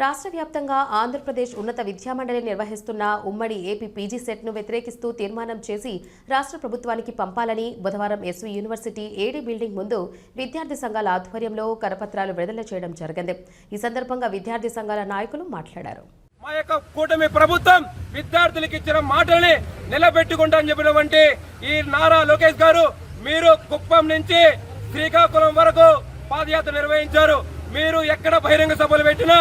రాష్ట్ర వ్యాప్తంగా ఆంధ్రప్రదేశ్ ఉన్నత విద్యామండలి నిర్వహిస్తున్న ఉమ్మడి ఏపీ పీజీ సెట్ను వ్యతిరేకిస్తూ తీర్మానం చేసి రాష్ట్ర ప్రభుత్వానికి పంపాలని బుధవారం ఎస్వి యూనివర్సిటీ ఏడీ బిల్డింగ్ ముందు విద్యార్థి సంఘాల ఆధ్వర్యంలో కరపత్రాలు విడుదల చేయడం జరిగింది. ఈ సందర్భంగా విద్యార్థి సంఘాల నాయకులు మాట్లాడారు. మా యొక్క కూటమి ప్రభుత్వం విద్యార్థులకు ఇచ్చిన మాటల్ని నిలబెట్టుకుంటా అని చెప్పినటువంటి ఈ నారా లోకేష్ గారు మీరు కుప్పం నుంచి శ్రీకాకుళం వరకు పాదయాత్ర నిర్వహించారు. మీరు ఎక్కడ బహిరంగ సభలు పెట్టినా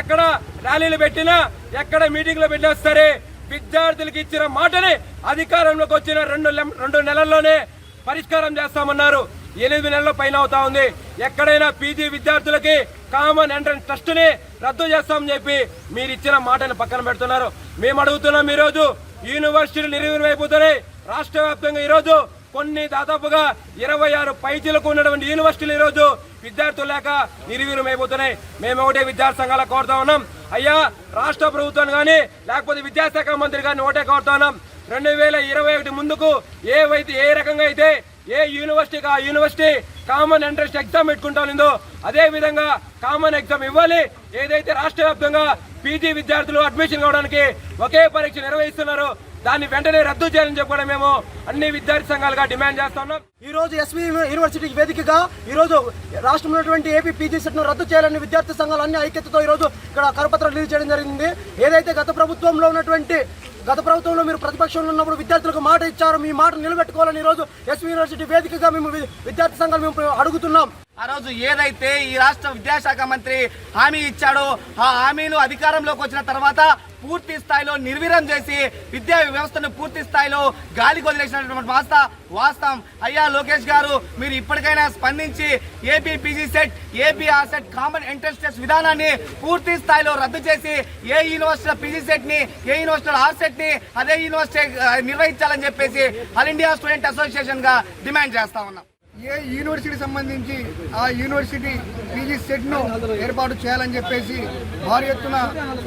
ఎక్కడ ర్యాలీలు పెట్టినా ఎక్కడ మీటింగ్లు పెట్టినా సరే విద్యార్థులకు ఇచ్చిన మాటని అధికారంలోకి వచ్చిన రెండు రెండు నెలల్లోనే పరిష్కారం చేస్తామన్నారు. ఎనిమిది నెలల పైన అవుతా ఉంది. ఎక్కడైనా పీజీ విద్యార్థులకి కామన్ ఎంట్రన్స్ టెస్ట్ని రద్దు చేస్తామని చెప్పి మీరు ఇచ్చిన మాటని పక్కన పెడుతున్నారు. మేము అడుగుతున్నాం ఈరోజు యూనివర్సిటీలు నిర్వీర్యం రాష్ట్ర వ్యాప్తంగా ఈరోజు కొన్ని దాదాపుగా ఇరవై ఆరు పైచీలకు ఉన్నటువంటి యూనివర్సిటీలు ఈరోజు రోజు విద్యార్థులు లేక నిర్వీర్యం మేము ఒకటే విద్యార్థి సంఘాలకు కోరుతా ఉన్నాం. అయ్యా రాష్ట్ర ప్రభుత్వాన్ని కానీ లేకపోతే విద్యాశాఖ మంత్రి కానీ ఒకటే కోరుతా ఉన్నాం. రెండు వేల ఇరవై ఒకటి ముందుకు ఏవైతే ఏ రకంగా అయితే ఏ యూనివర్సిటీకి ఆ యూనివర్సిటీ కామన్ ఎంట్రన్స్ ఎగ్జామ్ పెట్టుకుంటానుందో అదే విధంగా కామన్ ఎగ్జామ్ ఇవ్వాలి. ఏదైతే రాష్ట్ర వ్యాప్తంగా పీజీ విద్యార్థులు అడ్మిషన్ కావడానికి ఒకే పరీక్ష నిర్వహిస్తున్నారో దాన్ని వెంటనే రద్దు చేయాలని చెప్పి కూడా మేము అన్ని విద్యార్థి సంఘాలుగా డిమాండ్ చేస్తున్నాం. ఈ రోజు ఎస్వి యూనివర్సిటీ వేదికగా ఈ రోజు రాష్ట్రంలో ఉన్నటువంటి ఏపీ పీజీ సెట్ను రద్దు చేయాలని విద్యార్థి సంఘాలు అన్ని ఐక్యతతో ఈ రోజు ఇక్కడ కరపత్రం రిలీజ్ చేయడం జరిగింది. ఏదైతే గత ప్రభుత్వంలో ఉన్నటువంటి గత ప్రభుత్వంలో మీరు ప్రతిపక్షంలో ఉన్నప్పుడు విద్యార్థులకు మాట ఇచ్చారు మీ మాట నిలబెట్టుకోవాలని ఈరోజు ఎస్వి యూనివర్సిటీ వేదికగా మేము విద్యార్థి సంఘాలు మేము అడుగుతున్నాం. ఆ రోజు ఏదైతే ఈ రాష్ట్ర విద్యాశాఖ మంత్రి హామీ ఇచ్చాడో ఆ హామీలు అధికారంలోకి వచ్చిన తర్వాత పూర్తి స్థాయిలో నిర్వీర్యం చేసి విద్యా వ్యవస్థను పూర్తి స్థాయిలో గాలి వదిలేసినటువంటి వాస్త వాస్తవం అయ్యా లోకేష్ గారు మీరు ఇప్పటికైనా స్పందించి ఏపీ పీజీ సెట్ ఏపీ ఆ సెట్ కామన్ ఎంట్రన్స్ టెస్ట్ విధానాన్ని పూర్తి స్థాయిలో రద్దు చేసి ఏ యూనివర్సిటీ పీజీ సెట్ని ఏ యూనివర్సిటీ ఆర్ని అదే యూనివర్సిటీ నిర్వహించాలని చెప్పేసి ఆల్ ఇండియా స్టూడెంట్ అసోసియేషన్గా డిమాండ్ చేస్తా ఉన్నాం. ఏ యూనివర్సిటీ సంబంధించి ఆ యూనివర్సిటీ పీజీ సెట్ను ఏర్పాటు చేయాలని చెప్పేసి భారీ ఎత్తున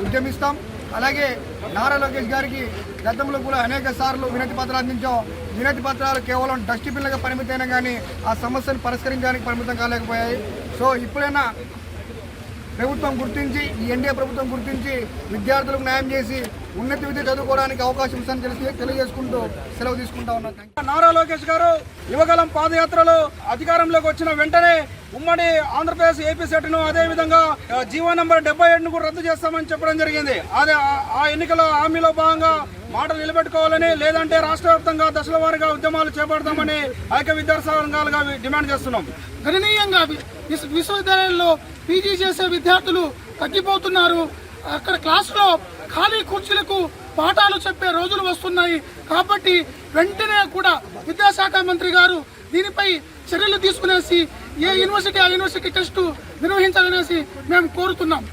ఉద్యమిస్తాం. అలాగే నారా లోకేష్ గారికి గతంలో కూడా అనేక సార్లు వినతి పత్రాలు అందించాం. వినతి పత్రాలు కేవలం డస్ట్బిన్లుగా పరిమితైనా కానీ ఆ సమస్యను పరిష్కరించడానికి పరిమితం కాలేకపోయాయి. సో ఇప్పుడైనా ప్రభుత్వం గుర్తించి ఈ ఎన్డీఏ ప్రభుత్వం గుర్తించి విద్యార్థులకు న్యాయం చేసి ఉన్నత విద్య చదువుకోవడానికి అవకాశం ఇస్తానని తెలిసి తెలియజేసుకుంటూ సెలవు తీసుకుంటా ఉన్నాను నారా లోకేష్ గారు యువగలం పాదయాత్రలో అధికారంలోకి వచ్చిన వెంటనే ఉమ్మడి ఆంధ్రప్రదేశ్ ఏపీ సెట్ను అదే విధంగా ఆ, జీవో నంబర్ డెబ్బై ఏడును కూడా రద్దు చేస్తామని చెప్పడం జరిగింది. అదే ఆ- ఎన్నికల హామీలో భాగంగా మాటలు నిలబెట్టుకోవాలని లేదంటే రాష్ట్ర వ్యాప్తంగా దశల వారీగా ఉద్యమాలు చేపడతామని ఐక్య విద్యార్థి సంఘాలుగా డిమాండ్ చేస్తున్నాం. గణనీయంగా వి- విశ్వ- విశ్వవిద్యాలయాల్లో పీజీ చేసే విద్యార్థులు తగ్గిపోతున్నారు. అక్కడ క్లాసులో ఖాళీ కుర్చీలకు పాఠాలు చెప్పే రోజులు వస్తున్నాయి. కాబట్టి వెంటనే కూడా విద్యాశాఖ మంత్రి గారు దీనిపై చర్యలు తీసుకునేసి ఏ యూనివర్సిటీ ఆ యూనివర్సిటీ టెస్టు నిర్వహించాలనేసి మేము కోరుతున్నాం.